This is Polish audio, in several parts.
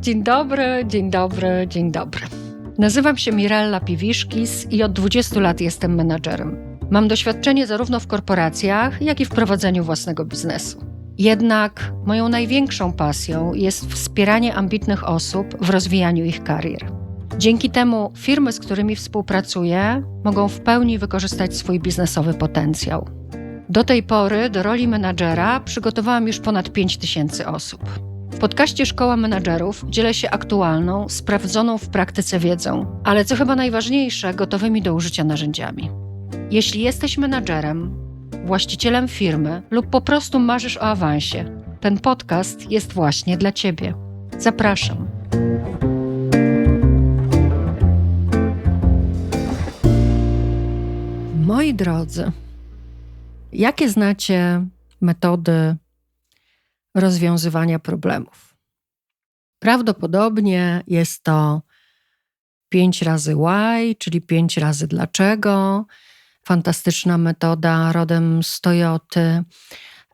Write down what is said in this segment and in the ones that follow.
Dzień dobry, dzień dobry, dzień dobry. Nazywam się Mirella Piwiszkis i od 20 lat jestem menadżerem. Mam doświadczenie zarówno w korporacjach, jak i w prowadzeniu własnego biznesu. Jednak moją największą pasją jest wspieranie ambitnych osób w rozwijaniu ich karier. Dzięki temu firmy, z którymi współpracuję, mogą w pełni wykorzystać swój biznesowy potencjał. Do tej pory do roli menadżera przygotowałam już ponad 5 tysięcy osób. W podcaście Szkoła Menadżerów dzielę się aktualną, sprawdzoną w praktyce wiedzą, ale co chyba najważniejsze, gotowymi do użycia narzędziami. Jeśli jesteś menadżerem, właścicielem firmy lub po prostu marzysz o awansie, ten podcast jest właśnie dla Ciebie. Zapraszam. Moi drodzy, jakie znacie metody rozwiązywania problemów? Prawdopodobnie jest to 5 razy why, czyli 5 razy dlaczego. Fantastyczna metoda rodem z Toyoty.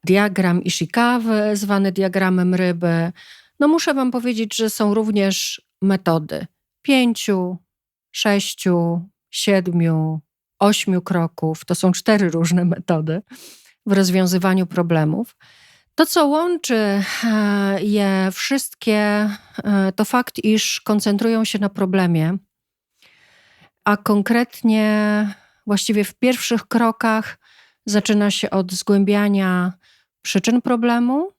Diagram Ishikawy, zwany diagramem ryby. No muszę Wam powiedzieć, że są również metody pięciu, sześciu, siedmiu, ośmiu kroków. To są cztery różne metody w rozwiązywaniu problemów. To, co łączy e, je wszystkie, e, to fakt, iż koncentrują się na problemie, a konkretnie właściwie w pierwszych krokach zaczyna się od zgłębiania przyczyn problemu,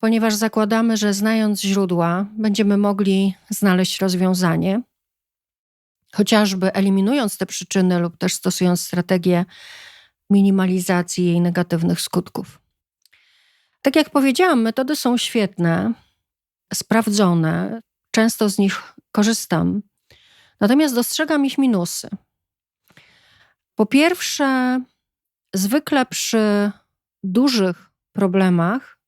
ponieważ zakładamy, że znając źródła, będziemy mogli znaleźć rozwiązanie, chociażby eliminując te przyczyny lub też stosując strategię minimalizacji jej negatywnych skutków. Tak jak powiedziałam, metody są świetne, sprawdzone, często z nich korzystam, natomiast dostrzegam ich minusy. Po pierwsze, zwykle przy dużych problemach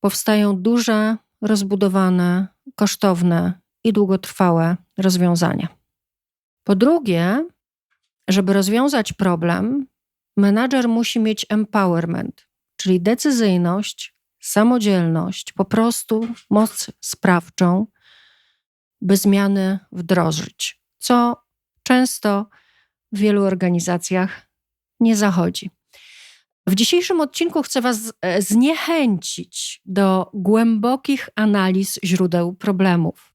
powstają duże, rozbudowane, kosztowne i długotrwałe rozwiązania. Po drugie, żeby rozwiązać problem, menadżer musi mieć empowerment, czyli decyzyjność, samodzielność, po prostu moc sprawczą, by zmiany wdrożyć, co często w wielu organizacjach nie zachodzi. W dzisiejszym odcinku chcę Was e, zniechęcić do głębokich analiz źródeł problemów.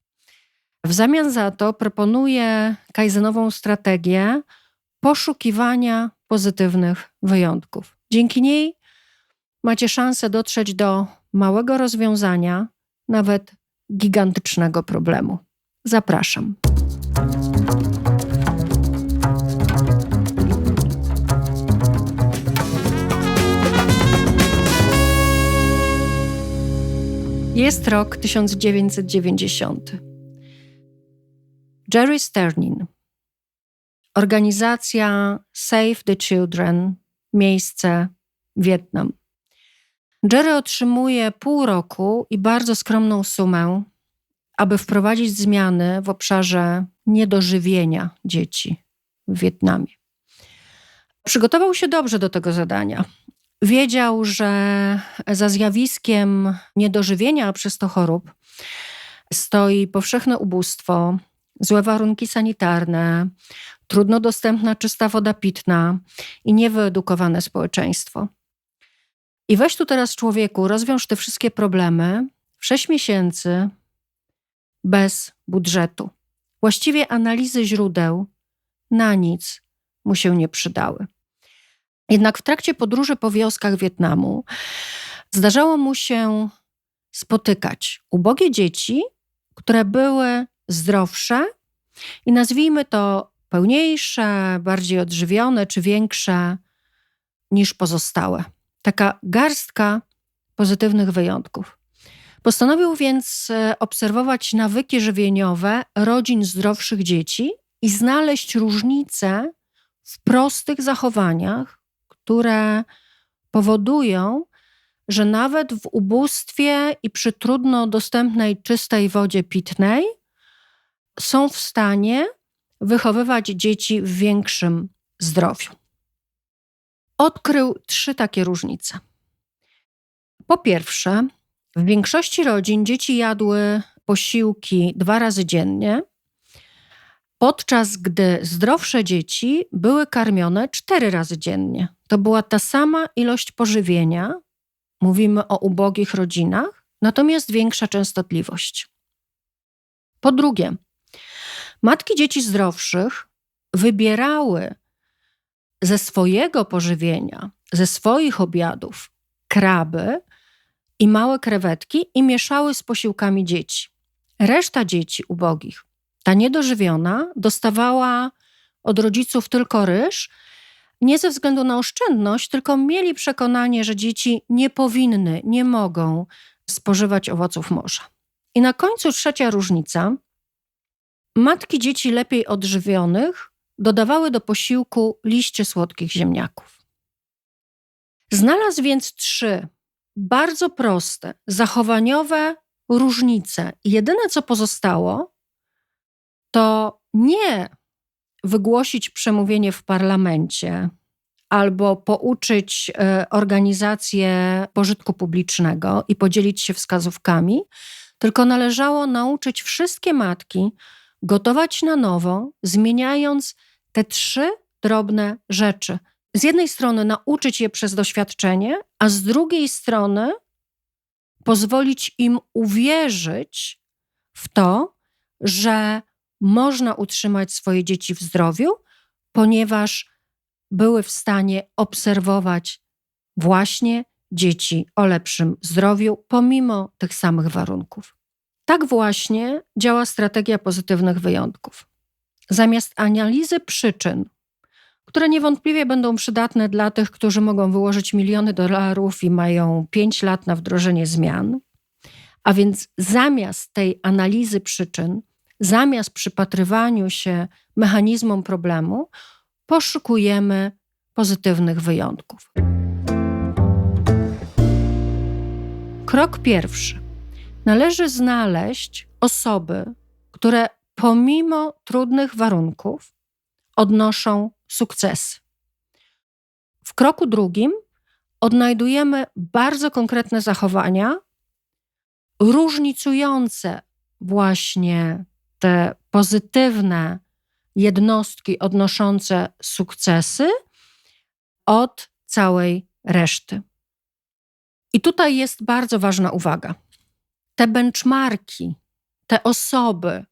W zamian za to proponuję kaizenową strategię poszukiwania pozytywnych wyjątków. Dzięki niej macie szansę dotrzeć do małego rozwiązania, nawet gigantycznego problemu. Zapraszam. Jest rok 1990. Jerry Sternin, organizacja Save the Children, miejsce Wietnam. Jerry otrzymuje pół roku i bardzo skromną sumę, aby wprowadzić zmiany w obszarze niedożywienia dzieci w Wietnamie. Przygotował się dobrze do tego zadania. Wiedział, że za zjawiskiem niedożywienia, a przez to chorób, stoi powszechne ubóstwo, złe warunki sanitarne, trudno dostępna czysta woda pitna i niewyedukowane społeczeństwo. I weź tu teraz człowieku, rozwiąż te wszystkie problemy w 6 miesięcy bez budżetu. Właściwie analizy źródeł na nic mu się nie przydały. Jednak w trakcie podróży po wioskach Wietnamu zdarzało mu się spotykać ubogie dzieci, które były zdrowsze i nazwijmy to pełniejsze, bardziej odżywione czy większe niż pozostałe. Taka garstka pozytywnych wyjątków. Postanowił więc e, obserwować nawyki żywieniowe rodzin zdrowszych dzieci i znaleźć różnice w prostych zachowaniach, które powodują, że nawet w ubóstwie i przy trudno dostępnej czystej wodzie pitnej są w stanie wychowywać dzieci w większym zdrowiu. odkrył trzy takie różnice. Po pierwsze, w większości rodzin dzieci jadły posiłki dwa razy dziennie, podczas gdy zdrowsze dzieci były karmione cztery razy dziennie. To była ta sama ilość pożywienia, mówimy o ubogich rodzinach, natomiast większa częstotliwość. Po drugie, matki dzieci zdrowszych wybierały ze swojego pożywienia, ze swoich obiadów kraby i małe krewetki i mieszały z posiłkami dzieci. Reszta dzieci ubogich, ta niedożywiona, dostawała od rodziców tylko ryż, nie ze względu na oszczędność, tylko mieli przekonanie, że dzieci nie powinny, nie mogą spożywać owoców morza. I na końcu trzecia różnica. Matki dzieci lepiej odżywionych dodawały do posiłku liście słodkich ziemniaków. Znalazł więc trzy bardzo proste, zachowaniowe różnice. Jedyne, co pozostało, to nie wygłosić przemówienie w parlamencie albo pouczyć e, organizację pożytku publicznego i podzielić się wskazówkami, tylko należało nauczyć wszystkie matki gotować na nowo, zmieniając te trzy drobne rzeczy. Z jednej strony nauczyć je przez doświadczenie, a z drugiej strony pozwolić im uwierzyć w to, że można utrzymać swoje dzieci w zdrowiu, ponieważ były w stanie obserwować właśnie dzieci o lepszym zdrowiu, pomimo tych samych warunków. Tak właśnie działa strategia pozytywnych wyjątków. Zamiast analizy przyczyn, które niewątpliwie będą przydatne dla tych, którzy mogą wyłożyć miliony dolarów i mają pięć lat na wdrożenie zmian, a więc zamiast tej analizy przyczyn, zamiast przypatrywaniu się mechanizmom problemu, poszukujemy pozytywnych wyjątków. Krok pierwszy. Należy znaleźć osoby, które pomimo trudnych warunków odnoszą sukcesy. W kroku drugim odnajdujemy bardzo konkretne zachowania, różnicujące właśnie te pozytywne jednostki odnoszące sukcesy od całej reszty. I tutaj jest bardzo ważna uwaga. Te benchmarki, te osoby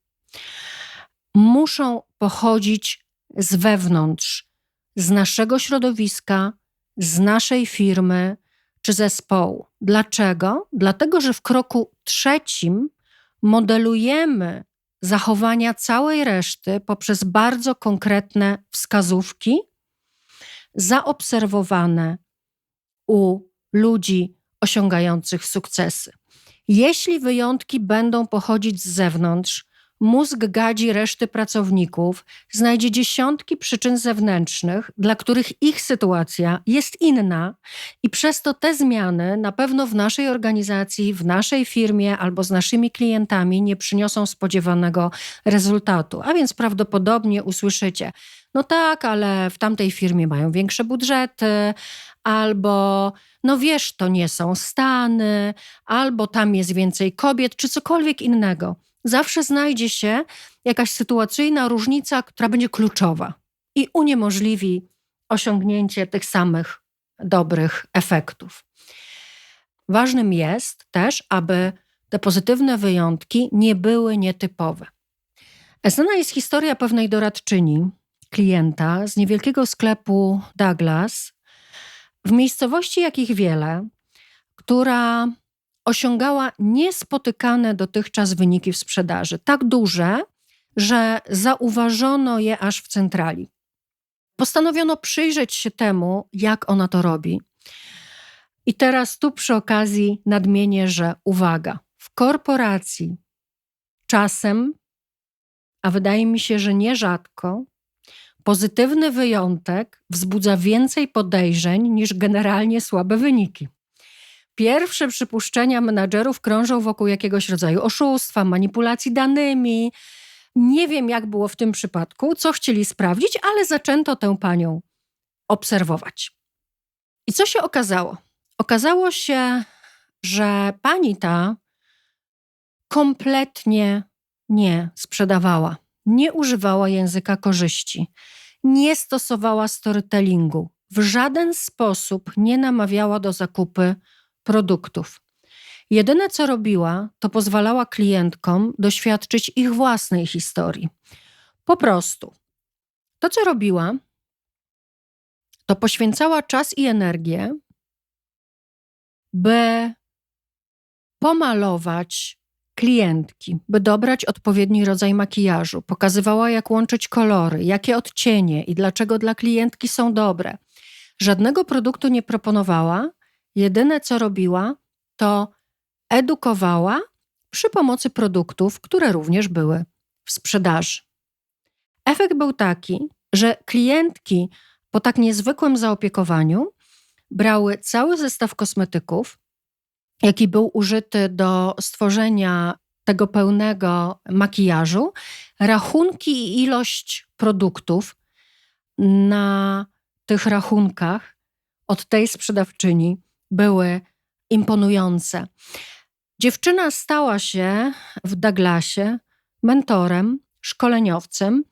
muszą pochodzić z wewnątrz, z naszego środowiska, z naszej firmy czy zespołu. Dlaczego? Dlatego, że w kroku trzecim modelujemy zachowania całej reszty poprzez bardzo konkretne wskazówki zaobserwowane u ludzi osiągających sukcesy. Jeśli wyjątki będą pochodzić z zewnątrz, mózg gadzi reszty pracowników, znajdzie dziesiątki przyczyn zewnętrznych, dla których ich sytuacja jest inna, i przez to te zmiany na pewno w naszej organizacji, w naszej firmie albo z naszymi klientami nie przyniosą spodziewanego rezultatu. A więc prawdopodobnie usłyszycie, no tak, ale w tamtej firmie mają większe budżety, albo no wiesz, to nie są Stany, albo tam jest więcej kobiet, czy cokolwiek innego zawsze znajdzie się jakaś sytuacyjna różnica, która będzie kluczowa i uniemożliwi osiągnięcie tych samych dobrych efektów. Ważnym jest też, aby te pozytywne wyjątki nie były nietypowe. Znana jest historia pewnej doradczyni, klienta z niewielkiego sklepu Douglas w miejscowości jakich wiele, która osiągała niespotykane dotychczas wyniki w sprzedaży, tak duże, że zauważono je aż w centrali. Postanowiono przyjrzeć się temu, jak ona to robi. I teraz tu przy okazji nadmienię, że uwaga, w korporacji czasem, a wydaje mi się, że nierzadko, pozytywny wyjątek wzbudza więcej podejrzeń niż generalnie słabe wyniki. Pierwsze przypuszczenia menadżerów krążą wokół jakiegoś rodzaju oszustwa, manipulacji danymi. Nie wiem, jak było w tym przypadku, co chcieli sprawdzić, ale zaczęto tę panią obserwować. I co się okazało? Okazało się, że pani ta kompletnie nie sprzedawała, nie używała języka korzyści, nie stosowała storytellingu, w żaden sposób nie namawiała do zakupy produktów. Jedyne co robiła, to pozwalała klientkom doświadczyć ich własnej historii. Po prostu. To, co robiła, to poświęcała czas i energię, by pomalować klientki, by dobrać odpowiedni rodzaj makijażu. Pokazywała, jak łączyć kolory, jakie odcienie i dlaczego dla klientki są dobre. Żadnego produktu nie proponowała. Jedyne, co robiła, to edukowała przy pomocy produktów, które również były w sprzedaży. Efekt był taki, że klientki po tak niezwykłym zaopiekowaniu brały cały zestaw kosmetyków, jaki był użyty do stworzenia tego pełnego makijażu, rachunki i ilość produktów na tych rachunkach od tej sprzedawczyni były imponujące. Dziewczyna stała się w Douglasie mentorem, szkoleniowcem,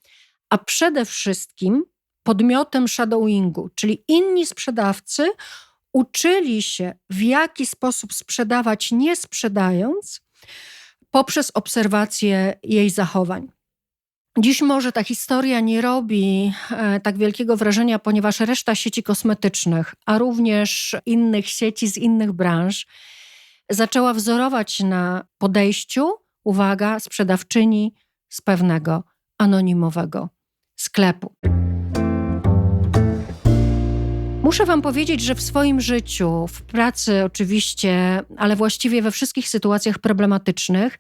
a przede wszystkim podmiotem shadowingu, czyli inni sprzedawcy uczyli się, w jaki sposób sprzedawać, nie sprzedając, poprzez obserwację jej zachowań. Dziś może ta historia nie robi e, tak wielkiego wrażenia, ponieważ reszta sieci kosmetycznych, a również innych sieci z innych branż, zaczęła wzorować na podejściu, uwaga, sprzedawczyni z pewnego anonimowego sklepu. Muszę Wam powiedzieć, że w swoim życiu, w pracy oczywiście, ale właściwie we wszystkich sytuacjach problematycznych,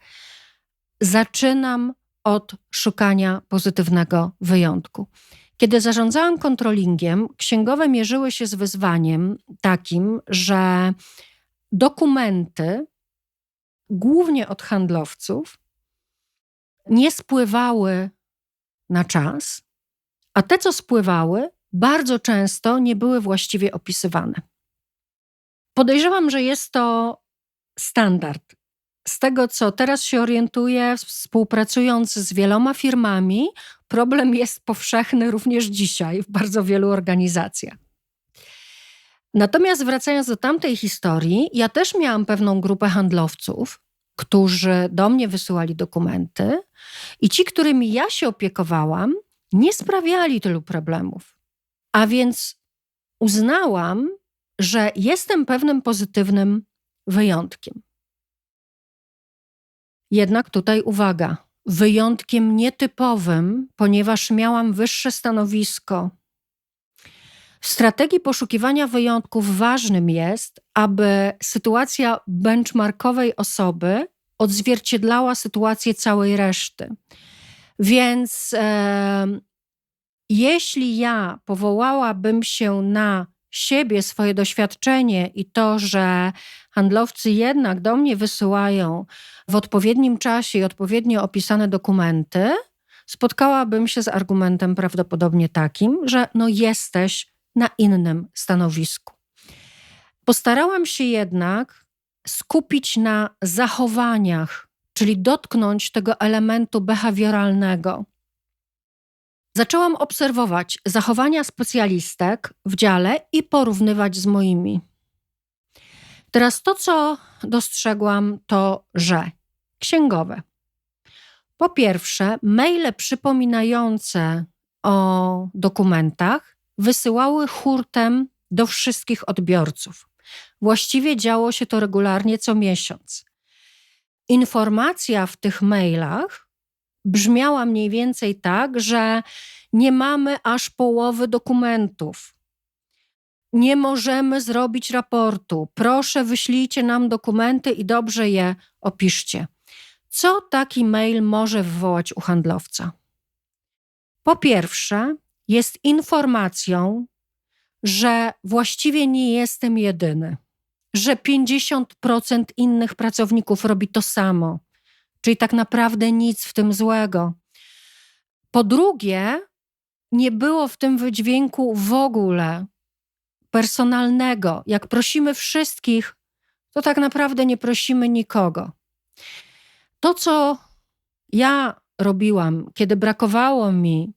zaczynam od szukania pozytywnego wyjątku. Kiedy zarządzałam kontrolingiem, księgowe mierzyły się z wyzwaniem takim, że dokumenty, głównie od handlowców, nie spływały na czas, a te, co spływały, bardzo często nie były właściwie opisywane. Podejrzewam, że jest to standard. Z tego, co teraz się orientuję, współpracując z wieloma firmami, problem jest powszechny również dzisiaj w bardzo wielu organizacjach. Natomiast wracając do tamtej historii, ja też miałam pewną grupę handlowców, którzy do mnie wysyłali dokumenty, i ci, którymi ja się opiekowałam, nie sprawiali tylu problemów. A więc uznałam, że jestem pewnym pozytywnym wyjątkiem. Jednak tutaj uwaga, wyjątkiem nietypowym, ponieważ miałam wyższe stanowisko. W strategii poszukiwania wyjątków ważnym jest, aby sytuacja benchmarkowej osoby odzwierciedlała sytuację całej reszty. Więc e, jeśli ja powołałabym się na siebie, swoje doświadczenie i to, że handlowcy jednak do mnie wysyłają w odpowiednim czasie i odpowiednio opisane dokumenty, spotkałabym się z argumentem prawdopodobnie takim, że no jesteś na innym stanowisku. Postarałam się jednak skupić na zachowaniach, czyli dotknąć tego elementu behawioralnego. Zaczęłam obserwować zachowania specjalistek w dziale i porównywać z moimi. Teraz to, co dostrzegłam, to że księgowe. Po pierwsze, maile przypominające o dokumentach wysyłały hurtem do wszystkich odbiorców. Właściwie działo się to regularnie co miesiąc. Informacja w tych mailach brzmiała mniej więcej tak, że nie mamy aż połowy dokumentów. Nie możemy zrobić raportu. Proszę, wyślijcie nam dokumenty i dobrze je opiszcie. Co taki mail może wywołać u handlowca? Po pierwsze, jest informacją, że właściwie nie jestem jedyny, że 50% innych pracowników robi to samo, czyli tak naprawdę nic w tym złego. Po drugie, nie było w tym wydźwięku w ogóle personalnego, jak prosimy wszystkich, to tak naprawdę nie prosimy nikogo. To, co ja robiłam, kiedy brakowało mi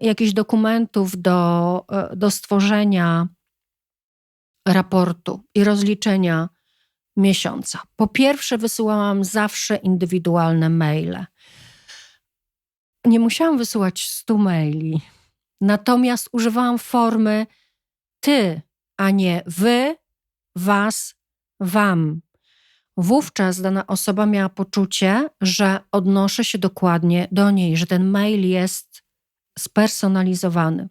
jakichś dokumentów do, e, do stworzenia raportu i rozliczenia miesiąca. Po pierwsze, wysyłałam zawsze indywidualne maile. Nie musiałam wysyłać 100 maili, natomiast używałam formy ty, a nie wy, was, wam. Wówczas dana osoba miała poczucie, że odnoszę się dokładnie do niej, że ten mail jest spersonalizowany.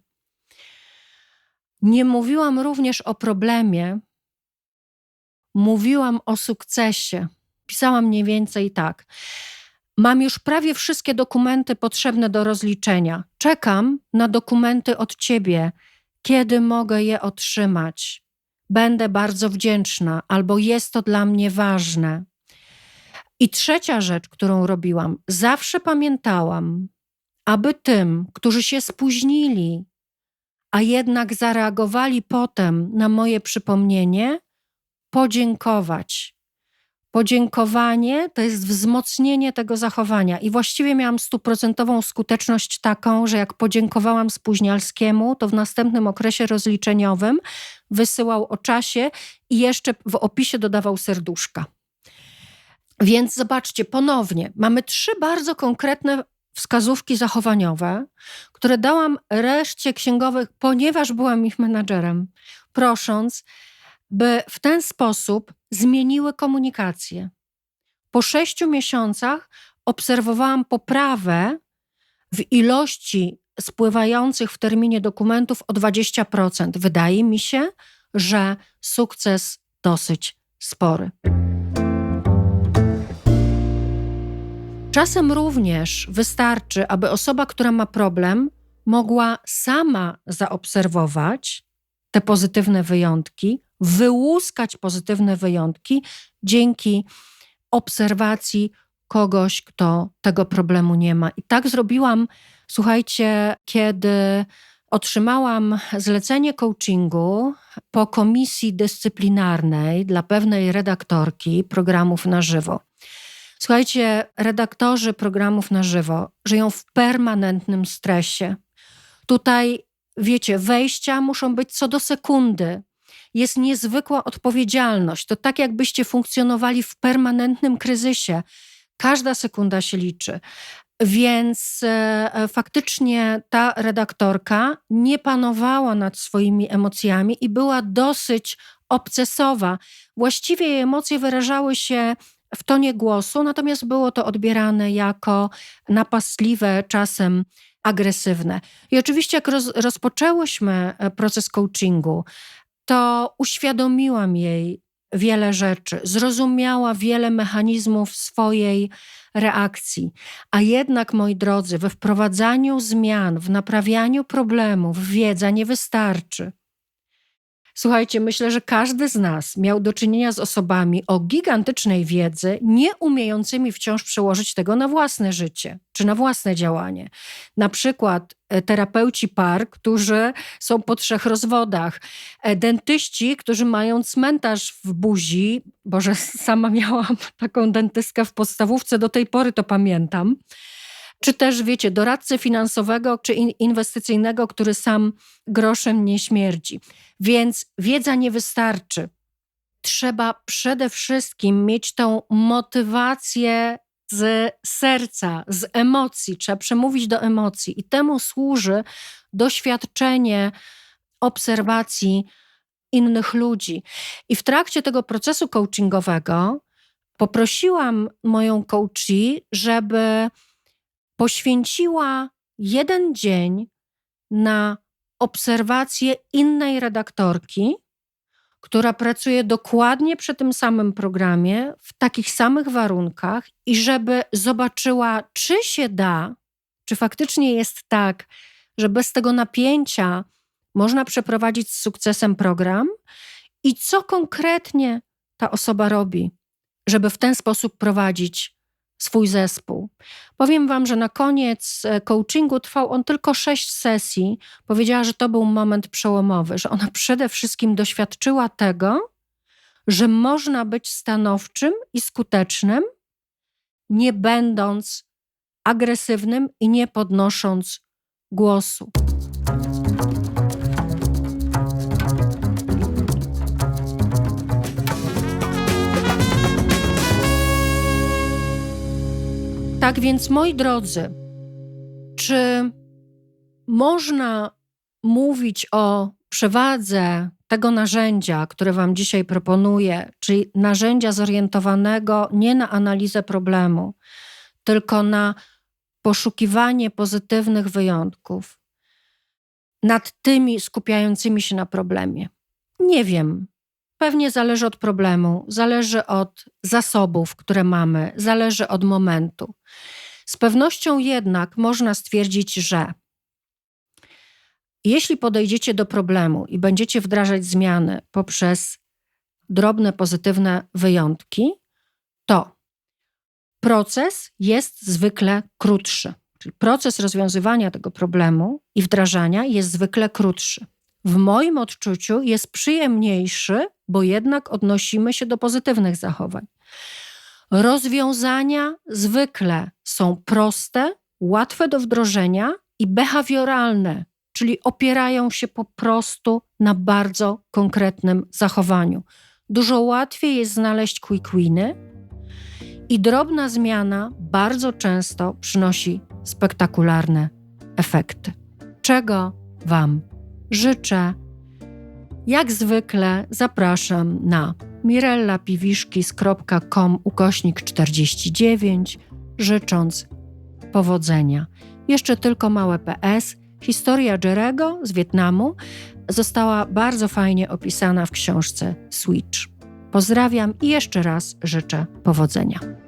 Nie mówiłam również o problemie, mówiłam o sukcesie. Pisałam mniej więcej tak. Mam już prawie wszystkie dokumenty potrzebne do rozliczenia. Czekam na dokumenty od ciebie. Kiedy mogę je otrzymać? Będę bardzo wdzięczna, albo jest to dla mnie ważne. I trzecia rzecz, którą robiłam, zawsze pamiętałam, aby tym, którzy się spóźnili, a jednak zareagowali potem na moje przypomnienie, podziękować. Podziękowanie to jest wzmocnienie tego zachowania. I właściwie miałam stuprocentową skuteczność taką, że jak podziękowałam spóźnialskiemu, to w następnym okresie rozliczeniowym wysyłał o czasie i jeszcze w opisie dodawał serduszka. Więc zobaczcie, ponownie, mamy trzy bardzo konkretne wskazówki zachowaniowe, które dałam reszcie księgowych, ponieważ byłam ich menadżerem, prosząc, by w ten sposób zmieniły komunikację. Po sześciu miesiącach obserwowałam poprawę w ilości spływających w terminie dokumentów o 20%. Wydaje mi się, że sukces dosyć spory. Czasem również wystarczy, aby osoba, która ma problem, mogła sama zaobserwować te pozytywne wyjątki, wyłuskać pozytywne wyjątki dzięki obserwacji kogoś, kto tego problemu nie ma. I tak zrobiłam, słuchajcie, kiedy otrzymałam zlecenie coachingu po komisji dyscyplinarnej dla pewnej redaktorki programów na żywo. Słuchajcie, redaktorzy programów na żywo żyją w permanentnym stresie. Tutaj, wiecie, wejścia muszą być co do sekundy. Jest niezwykła odpowiedzialność. To tak, jakbyście funkcjonowali w permanentnym kryzysie. Każda sekunda się liczy. Więc e, e faktycznie ta redaktorka nie panowała nad swoimi emocjami i była dosyć obcesowa. Właściwie jej emocje wyrażały się w tonie głosu, natomiast było to odbierane jako napastliwe, czasem agresywne. I oczywiście, jak roz, rozpoczęłyśmy e, proces coachingu, to uświadomiłam jej wiele rzeczy, zrozumiała wiele mechanizmów swojej reakcji. A jednak, moi drodzy, we wprowadzaniu zmian, w naprawianiu problemów wiedza nie wystarczy. Słuchajcie, myślę, że każdy z nas miał do czynienia z osobami o gigantycznej wiedzy, nie umiejącymi wciąż przełożyć tego na własne życie czy na własne działanie. Na przykład e, terapeuci par, którzy są po trzech rozwodach, e, dentyści, którzy mają cmentarz w buzi, bo że sama miałam taką dentystkę w podstawówce, do tej pory to pamiętam czy też, wiecie, doradcę finansowego czy inwestycyjnego, który sam groszem nie śmierdzi. Więc wiedza nie wystarczy. Trzeba przede wszystkim mieć tą motywację z serca, z emocji. Trzeba przemówić do emocji, i temu służy doświadczenie obserwacji innych ludzi. I w trakcie tego procesu coachingowego poprosiłam moją coachi, żeby poświęciła jeden dzień na obserwację innej redaktorki, która pracuje dokładnie przy tym samym programie, w takich samych warunkach, i żeby zobaczyła, czy się da, czy faktycznie jest tak, że bez tego napięcia można przeprowadzić z sukcesem program, i co konkretnie ta osoba robi, żeby w ten sposób prowadzić swój zespół. Powiem Wam, że na koniec e, coachingu trwał on tylko sześć sesji. Powiedziała, że to był moment przełomowy, że ona przede wszystkim doświadczyła tego, że można być stanowczym i skutecznym, nie będąc agresywnym i nie podnosząc głosu. Tak więc, moi drodzy, czy można mówić o przewadze tego narzędzia, które Wam dzisiaj proponuję, czyli narzędzia zorientowanego nie na analizę problemu, tylko na poszukiwanie pozytywnych wyjątków, nad tymi skupiającymi się na problemie? Nie wiem. Pewnie zależy od problemu, zależy od zasobów, które mamy, zależy od momentu. Z pewnością jednak można stwierdzić, że jeśli podejdziecie do problemu i będziecie wdrażać zmiany poprzez drobne, pozytywne wyjątki, to proces jest zwykle krótszy. Czyli proces rozwiązywania tego problemu i wdrażania jest zwykle krótszy. W moim odczuciu jest przyjemniejszy, bo jednak odnosimy się do pozytywnych zachowań. Rozwiązania zwykle są proste, łatwe do wdrożenia i behawioralne, czyli opierają się po prostu na bardzo konkretnym zachowaniu. Dużo łatwiej jest znaleźć quick winy i drobna zmiana bardzo często przynosi spektakularne efekty. Czego Wam życzę? Jak zwykle zapraszam na mirellapiwiszkis.com ukośnik 49, życząc powodzenia. Jeszcze tylko małe PS. Historia Jerego z Wietnamu została bardzo fajnie opisana w książce Switch. Pozdrawiam i jeszcze raz życzę powodzenia.